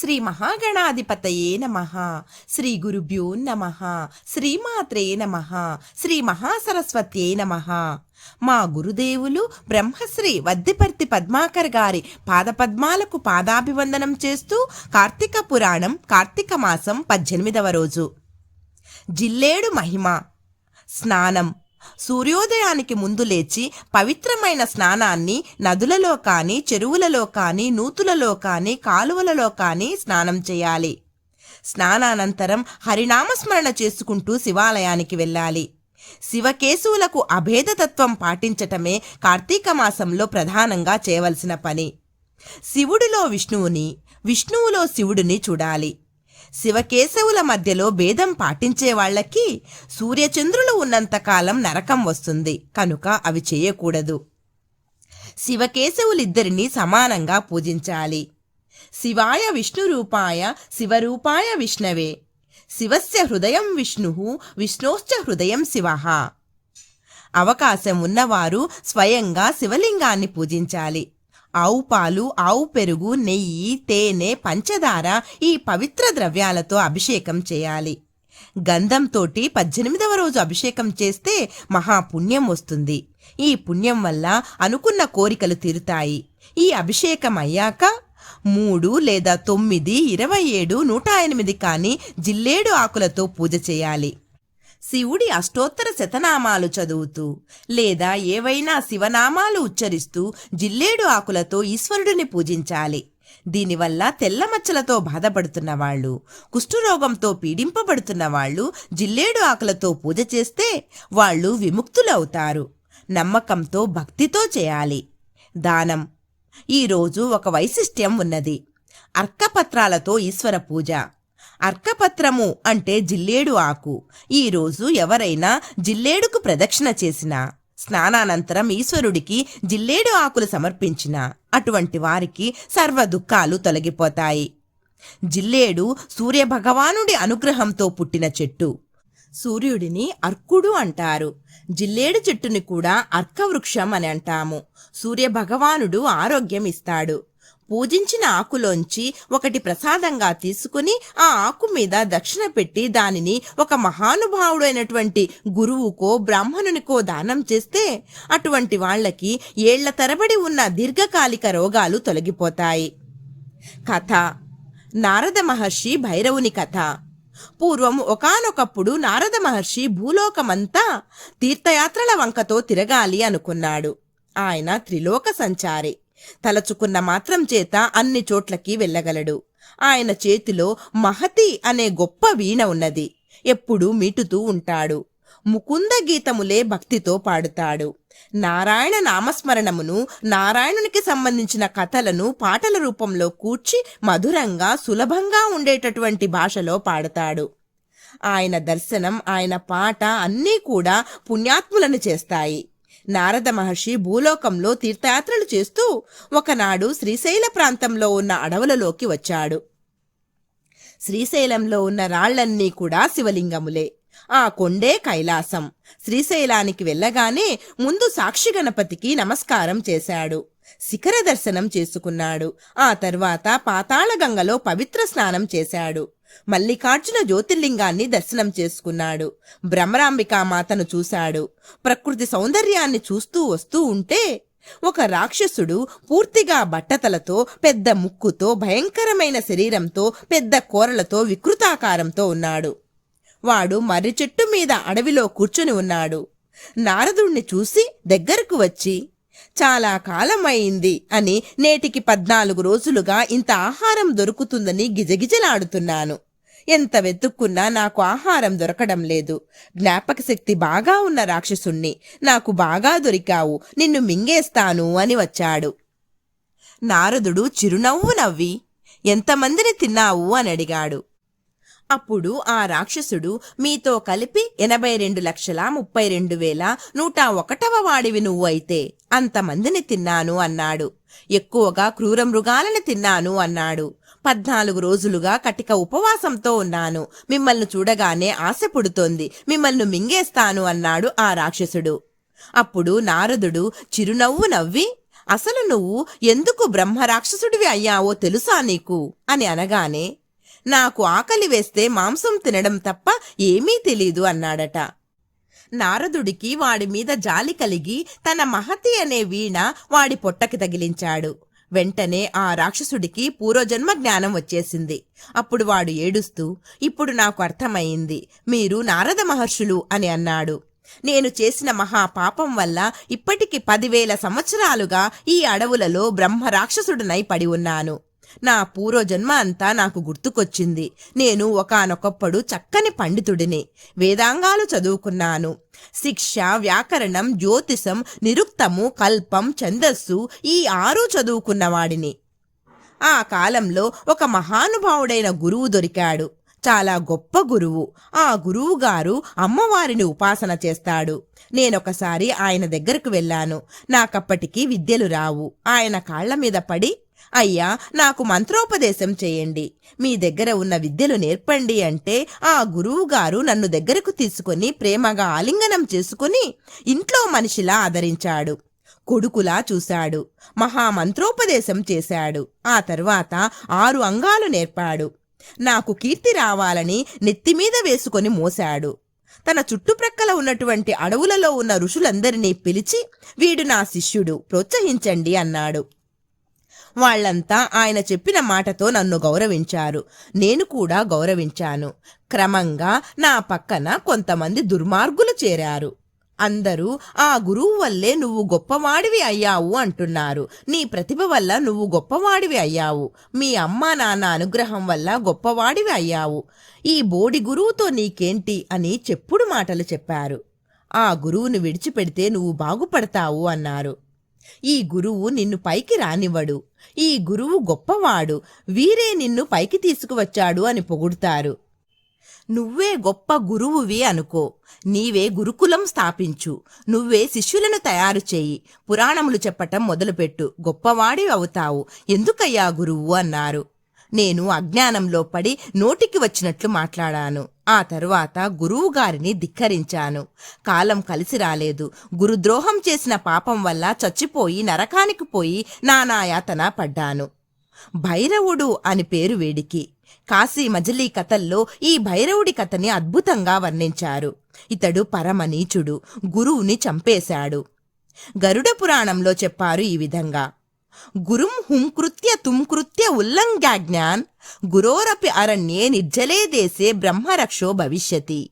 శ్రీ మహాగణాధిపతయే నమ శ్రీ గురుభ్యో నమ శ్రీమాత్రే నమ శ్రీ మహాసరస్వత్యే నమ. మా గురుదేవులు బ్రహ్మశ్రీ వద్దిపర్తి పద్మాకర్ గారి పాదపద్మాలకు పాదాభివందనం చేస్తూ కార్తీక పురాణం కార్తీక మాసం పద్దెనిమిదవ రోజు. జిల్లేడు మహిమ. స్నానం. సూర్యోదయానికి ముందు లేచి పవిత్రమైన స్నానాన్ని నదులలో కానీ చెరువులలో కానీ నూతులలో కానీ కాలువలలో కానీ స్నానం చేయాలి. స్నానానంతరం హరినామస్మరణ చేసుకుంటూ శివాలయానికి వెళ్ళాలి. శివకేశవులకు అభేదతత్వం పాటించటమే కార్తీక మాసంలో ప్రధానంగా చేయవలసిన పని. శివుడిలో విష్ణువుని విష్ణువులో శివుడిని చూడాలి. శివకేశవుల మధ్యలో భేదం పాటించే వాళ్ళకి సూర్యచంద్రులు ఉన్నంతకాలం నరకం వస్తుంది. కనుక అవి చేయకూడదు. శివకేశవులిద్దరినీ సమానంగా పూజించాలి. శివాయ విష్ణురూపాయ శివరూపాయ విష్ణవే. శివస్య హృదయం విష్ణు విష్ణోశ్చ హృదయం శివ. అవకాశం ఉన్నవారు స్వయంగా శివలింగాన్ని పూజించాలి. ఆవు పాలు ఆవు పెరుగు నెయ్యి తేనె పంచదార ఈ పవిత్ర ద్రవ్యాలతో అభిషేకం చేయాలి. గంధంతోటి పద్దెనిమిదవ రోజు అభిషేకం చేస్తే మహాపుణ్యం వస్తుంది. ఈ పుణ్యం వల్ల అనుకున్న కోరికలు తీరుతాయి. ఈ అభిషేకం అయ్యాక మూడు లేదా తొమ్మిది ఇరవై ఏడు నూట ఎనిమిది కానీ జిల్లేడు ఆకులతో పూజ చేయాలి. శివుడి అష్టోత్తర శతనామాలు చదువుతూ లేదా ఏవైనా శివనామాలు ఉచ్చరిస్తూ జిల్లేడు ఆకులతో ఈశ్వరుడిని పూజించాలి. దీనివల్ల తెల్లమచ్చలతో బాధపడుతున్న వాళ్ళు కుష్ఠరోగంతో పీడింపబడుతున్న వాళ్ళు జిల్లేడు ఆకులతో పూజ చేస్తే వాళ్ళు విముక్తులవుతారు. నమ్మకంతో భక్తితో చేయాలి. దానం. ఈరోజు ఒక వైశిష్ట్యం ఉన్నది. అర్కపత్రాలతో ఈశ్వర పూజ. అర్కపత్రము అంటే జిల్లేడు ఆకు. ఈరోజు ఎవరైనా జిల్లేడుకు ప్రదక్షిణ చేసినా స్నానానంతరం ఈశ్వరుడికి జిల్లేడు ఆకులు సమర్పించిన అటువంటి వారికి సర్వ దుఃఖాలు తొలగిపోతాయి. జిల్లేడు సూర్యభగవానుడి అనుగ్రహంతో పుట్టిన చెట్టు. సూర్యుడిని అర్కుడు అంటారు. జిల్లేడు చెట్టుని కూడా అర్కవృక్షం అని అంటాము. సూర్యభగవానుడు ఆరోగ్యం ఇస్తాడు పూజించిన ఆకులోంచి ఒకటి ప్రసాదంగా తీసుకుని ఆ ఆకు మీద దక్షిణ పెట్టి దానిని ఒక మహానుభావుడైనటువంటి గురువుకో బ్రాహ్మణునికో దానం చేస్తే అటువంటి వాళ్ళకి ఏళ్ళ తరబడి ఉన్న దీర్ఘకాలిక రోగాలు తొలగిపోతాయి. కథ. నారద మహర్షి భైరవుని కథ. పూర్వం ఒకానొకప్పుడు నారద మహర్షి భూలోకమంతా తీర్థయాత్రల వంకతో తిరగాలి అనుకున్నాడు. ఆయన త్రిలోక సంచారి. తలచుకున్న మాత్రం చేత అన్ని చోట్లకి వెళ్ళగలడు. ఆయన చేతిలో మహతి అనే గొప్ప వీణ ఉన్నది. ఎప్పుడూ మీటుతూ ఉంటాడు. ముకుంద గీతములే భక్తితో పాడుతాడు. నారాయణ నామస్మరణమును నారాయణునికి సంబంధించిన కథలను పాటల రూపంలో కూర్చి మధురంగా సులభంగా ఉండేటటువంటి భాషలో పాడతాడు. ఆయన దర్శనం ఆయన పాట అన్నీ కూడా పుణ్యాత్ములను చేస్తాయి. నారద మహర్షి భూలోకంలో తీర్థయాత్రలు చేస్తూ ఒకనాడు శ్రీశైల ప్రాంతంలో ఉన్న అడవులలోకి వచ్చాడు. శ్రీశైలంలో ఉన్న రాళ్ళన్నీ కూడా శివలింగములే. ఆ కొండే కైలాసం. శ్రీశైలానికి వెళ్ళగానే ముందు సాక్షి గణపతికి నమస్కారం చేశాడు. శిఖర దర్శనం చేసుకున్నాడు. ఆ తర్వాత పాతాళగంగలో పవిత్ర స్నానం చేశాడు. మల్లికార్జున జ్యోతిర్లింగాన్ని దర్శనం చేసుకున్నాడు. భ్రమరాంబికామాతను చూశాడు. ప్రకృతి సౌందర్యాన్ని చూస్తూ వస్తూ ఉంటే ఒక రాక్షసుడు పూర్తిగా బట్టతలతో పెద్ద ముక్కుతో భయంకరమైన శరీరంతో పెద్ద కోరలతో వికృతాకారంతో ఉన్నాడు. వాడు మర్రి చెట్టు మీద అడవిలో కూర్చుని ఉన్నాడు. నారదుణ్ణి చూసి దగ్గరకు వచ్చి చాలా కాలమైంది అని నేటికి పద్నాలుగు రోజులుగా ఇంత ఆహారం దొరుకుతుందని గిజగిజలాడుతున్నాను. ఎంత వెతుక్కున్నా నాకు ఆహారం దొరకడం లేదు. జ్ఞాపక శక్తి బాగా ఉన్న రాక్షసుణ్ణి. నాకు బాగా దొరికావు. నిన్ను మింగేస్తాను అని వచ్చాడు. నారదుడు చిరునవ్వు నవ్వి ఎంతమందిని తిన్నావు? అని అడిగాడు. అప్పుడు ఆ రాక్షసుడు మీతో కలిపి ఎనభై రెండు లక్షల ముప్పై రెండు వేల నూట ఒకటవ వాడివి నువ్వు అయితే అంతమందిని తిన్నాను అన్నాడు. ఎక్కువగా క్రూర మృగాలని తిన్నాను అన్నాడు. పద్నాలుగు రోజులుగా కటిక ఉపవాసంతో ఉన్నాను. మిమ్మల్ని చూడగానే ఆశ పుడుతోంది. మిమ్మల్ని మింగేస్తాను అన్నాడు ఆ రాక్షసుడు. అప్పుడు నారదుడు చిరునవ్వు నవ్వి అసలు నువ్వు ఎందుకు బ్రహ్మరాక్షసుడివి అయ్యావో తెలుసా నీకు? అని అనగానే నాకు ఆకలి వేస్తే మాంసం తినడం తప్ప ఏమీ తెలీదు అన్నాడట. నారదుడికి వాడి మీద జాలి కలిగి తన మహతి అనే వీణ వాడి పొట్టకి తగిలించాడు. వెంటనే ఆ రాక్షసుడికి పూర్వజన్మ జ్ఞానం వచ్చేసింది. అప్పుడు వాడు ఏడుస్తూ ఇప్పుడు నాకు అర్థమయ్యింది మీరు నారద మహర్షులు అని అన్నాడు. నేను చేసిన మహా పాపం వల్ల ఇప్పటికి పదివేల సంవత్సరాలుగా ఈ అడవులలో బ్రహ్మ రాక్షసుడినై పడి ఉన్నాను. నా పూర్వజన్మ అంతా నాకు గుర్తుకొచ్చింది. నేను ఒకానొకప్పుడు చక్కని పండితుడిని. వేదాంగాలు చదువుకున్నాను. శిక్ష వ్యాకరణం జ్యోతిషం నిరుక్తము కల్పం ఛందస్సు ఈ ఆరు చదువుకున్నవాడిని. ఆ కాలంలో ఒక మహానుభావుడైన గురువు దొరికాడు. చాలా గొప్ప గురువు. ఆ గురువు గారు అమ్మవారిని ఉపాసన చేస్తాడు. నేనొకసారి ఆయన దగ్గరకు వెళ్ళాను. నాకప్పటికీ విద్యలు రావు. ఆయన కాళ్ళ మీద పడి అయ్యా నాకు మంత్రోపదేశం చేయండి. మీ దగ్గర ఉన్న విద్యలు నేర్పండి అంటే ఆ గురువు గారు నన్ను దగ్గరకు తీసుకొని ప్రేమగా ఆలింగనం చేసుకుని ఇంట్లో మనిషిలా ఆదరించాడు. కొడుకులా చూశాడు. మహామంత్రోపదేశం చేశాడు. ఆ తర్వాత ఆరు అంగాలు నేర్పాడు. నాకు కీర్తి రావాలని నెత్తిమీద వేసుకొని మోశాడు. తన చుట్టుప్రక్కల ఉన్నటువంటి అడవులలో ఉన్న ఋషులందరినీ పిలిచి వీడు నా శిష్యుడు ప్రోత్సహించండి అన్నాడు. వాళ్ళంతా ఆయన చెప్పిన మాటతో నన్ను గౌరవించారు. నేను కూడా గౌరవించాను. క్రమంగా నా పక్కన కొంతమంది దుర్మార్గులు చేరారు. అందరూ ఆ గురువు వల్లే నువ్వు గొప్పవాడివి అయ్యావు అంటున్నారు. నీ ప్రతిభ వల్ల నువ్వు గొప్పవాడివి అయ్యావు. మీ అమ్మా నాన్న అనుగ్రహం వల్ల గొప్పవాడివి అయ్యావు. ఈ బోడి గురువుతో నీకేంటి అని చెప్పుడు మాటలు చెప్పారు. ఆ గురువును విడిచిపెడితే నువ్వు బాగుపడతావు అన్నారు. ఈ గురువు నిన్ను పైకి రానివ్వడు. ఈ గురువు గొప్పవాడు. వీరే నిన్ను పైకి తీసుకువచ్చాడు అని పొగుడుతారు. నువ్వే గొప్ప గురువువి అనుకో. నీవే గురుకులం స్థాపించు. నువ్వే శిష్యులను తయారు చేయి. పురాణములు చెప్పటం మొదలుపెట్టు. గొప్పవాడి అవుతావు. ఎందుకయ్యా గురువు అన్నారు. నేను అజ్ఞానంలో పడి నోటికి వచ్చినట్లు మాట్లాడాను. ఆ తరువాత గురువు గారిని ధిక్కరించాను. కాలం కలిసి రాలేదు. గురుద్రోహం చేసిన పాపం వల్ల చచ్చిపోయి నరకానికి పోయి నానాయాతన పడ్డాను. భైరవుడు అని పేరు వేడికి. కాశీ మజిలీ కథల్లో ఈ భైరవుడి కథని అద్భుతంగా వర్ణించారు. ఇతడు పరమనీచుడు గురువుని చంపేశాడు. గరుడ పురాణంలో చెప్పారు ఈ విధంగా. గురుం హుంకృత్య తుంకృత్య ఉల్లంఘాజ్ఞాన్ గురోరపి అరణ్యే నిర్జలే దేశే బ్రహ్మరక్షో భవిష్యతి.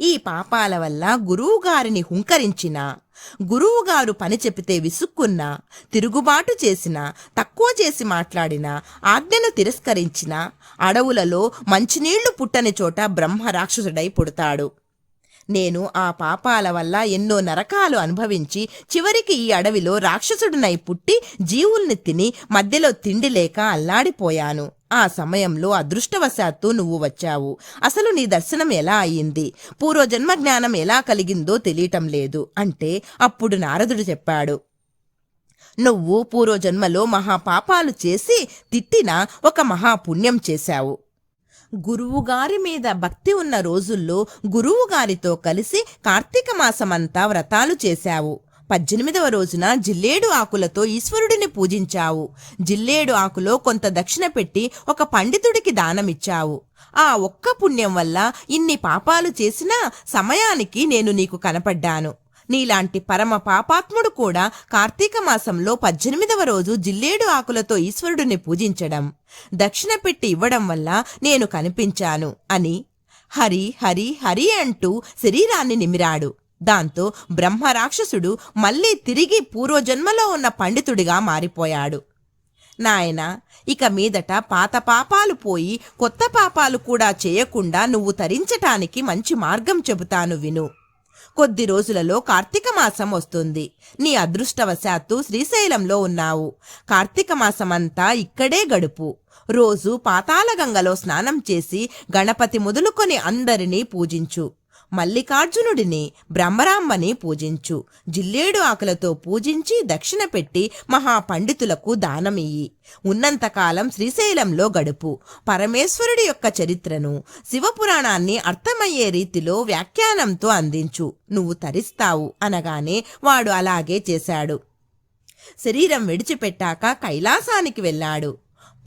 ఈ పాపాల వల్ల గురువుగారిని హుంకరించిన గురువుగారు పని చెబితే విసుక్కున్నా తిరుగుబాటు చేసిన తక్కువ చేసి మాట్లాడిన ఆజ్ఞను తిరస్కరించిన అడవులలో మంచినీళ్ళు పుట్టని చోట బ్రహ్మ రాక్షసుడై పుడతాడు. నేను ఆ పాపాల వల్ల ఎన్నో నరకాలు అనుభవించి చివరికి ఈ అడవిలో రాక్షసుడినై పుట్టి జీవుల్ని తిని మధ్యలో తిండి లేక అల్లాడిపోయాను. ఆ సమయంలో అదృష్టవశాత్తు నువ్వు వచ్చావు. అసలు నీ దర్శనం ఎలా అయ్యింది? పూర్వజన్మ జ్ఞానం ఎలా కలిగిందో తెలియటం లేదు. అంటే అప్పుడు నారదుడు చెప్పాడు నువ్వు పూర్వజన్మలో మహాపాపాలు చేసి తిట్టిన ఒక మహాపుణ్యం చేశావు. గురువుగారి మీద భక్తి ఉన్న రోజుల్లో గురువుగారితో కలిసి కార్తీక మాసమంతా వ్రతాలు చేశావు. పద్దెనిమిదవ రోజున జిల్లేడు ఆకులతో ఈశ్వరుడిని పూజించావు. జిల్లేడు ఆకులో కొంత దక్షిణ పెట్టి ఒక పండితుడికి దానమిచ్చావు. ఆ ఒక్క పుణ్యం వల్ల ఇన్ని పాపాలు చేసినా సమయానికి నేను నీకు కనపడ్డాను. నీలాంటి పరమ పాపాత్ముడు కూడా కార్తీక మాసంలో పద్దెనిమిదవ రోజు జిల్లేడు ఆకులతో ఈశ్వరుడిని పూజించడం. దక్షిణ పెట్టి ఇవ్వడం వల్ల నేను కనిపించాను అని హరి హరి హరి అంటూ శరీరాన్ని నిమిరాడు. దాంతో బ్రహ్మరాక్షసుడు మళ్ళీ తిరిగి పూర్వజన్మలో ఉన్న పండితుడిగా మారిపోయాడు. నాయన ఇక మీదట పాత పాపాలు పోయి కొత్త పాపాలు కూడా చేయకుండా నువ్వు తరించటానికి మంచి మార్గం చెబుతాను విను. కొద్ది రోజులలో కార్తీక మాసం వస్తుంది. నీ అదృష్టవశాత్తు శ్రీశైలంలో ఉన్నావు. కార్తీక మాసమంతా ఇక్కడే గడుపు. రోజు పాతాళగంగలో స్నానం చేసి గణపతి మొదలుకొని అందరినీ పూజించు. మల్లికార్జునుడిని బ్రహ్మరాంబని పూజించు. జిల్లేడు ఆకులతో పూజించి దక్షిణ పెట్టి మహాపండితులకు దానమియ్యి. ఉన్నంతకాలం శ్రీశైలంలో గడుపు. పరమేశ్వరుడి యొక్క చరిత్రను శివపురాణాన్ని అర్థమయ్యే రీతిలో వ్యాఖ్యానంతో అందించు. నువ్వు తరిస్తావు అనగానే వాడు అలాగే చేశాడు. శరీరం విడిచిపెట్టాక కైలాసానికి వెళ్ళాడు.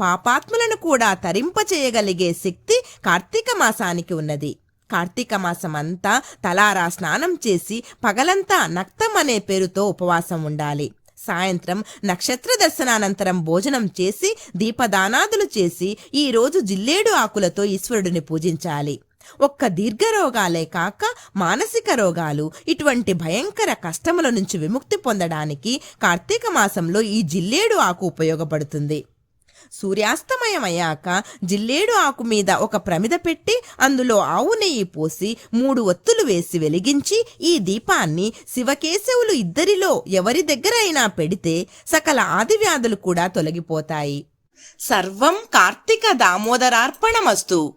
పాపాత్ములను కూడా తరింపచేయగలిగే శక్తి కార్తీక మాసానికి ఉన్నది. కార్తీక మాసం అంతా తలారా స్నానం చేసి పగలంతా నక్తం అనే పేరుతో ఉపవాసం ఉండాలి. సాయంత్రం నక్షత్ర దర్శనానంతరం భోజనం చేసి దీపదానాదులు చేసి ఈరోజు జిల్లేడు ఆకులతో ఈశ్వరుడిని పూజించాలి. ఒక్క దీర్ఘరోగాలే కాక మానసిక రోగాలు ఇటువంటి భయంకర కష్టముల నుంచి విముక్తి పొందడానికి కార్తీక మాసంలో ఈ జిల్లేడు ఆకు ఉపయోగపడుతుంది. సూర్యాస్తమయమయ్యాక జిల్లేడు ఆకు మీద ఒక ప్రమిద పెట్టి అందులో ఆవు నెయ్యి పోసి మూడు ఒత్తులు వేసి వెలిగించి ఈ దీపాన్ని శివకేశవులు ఇద్దరిలో ఎవరి దగ్గరైనా పెడితే సకల ఆదివ్యాధులు కూడా తొలగిపోతాయి. సర్వం కార్తీక దామోదరార్పణమస్తు.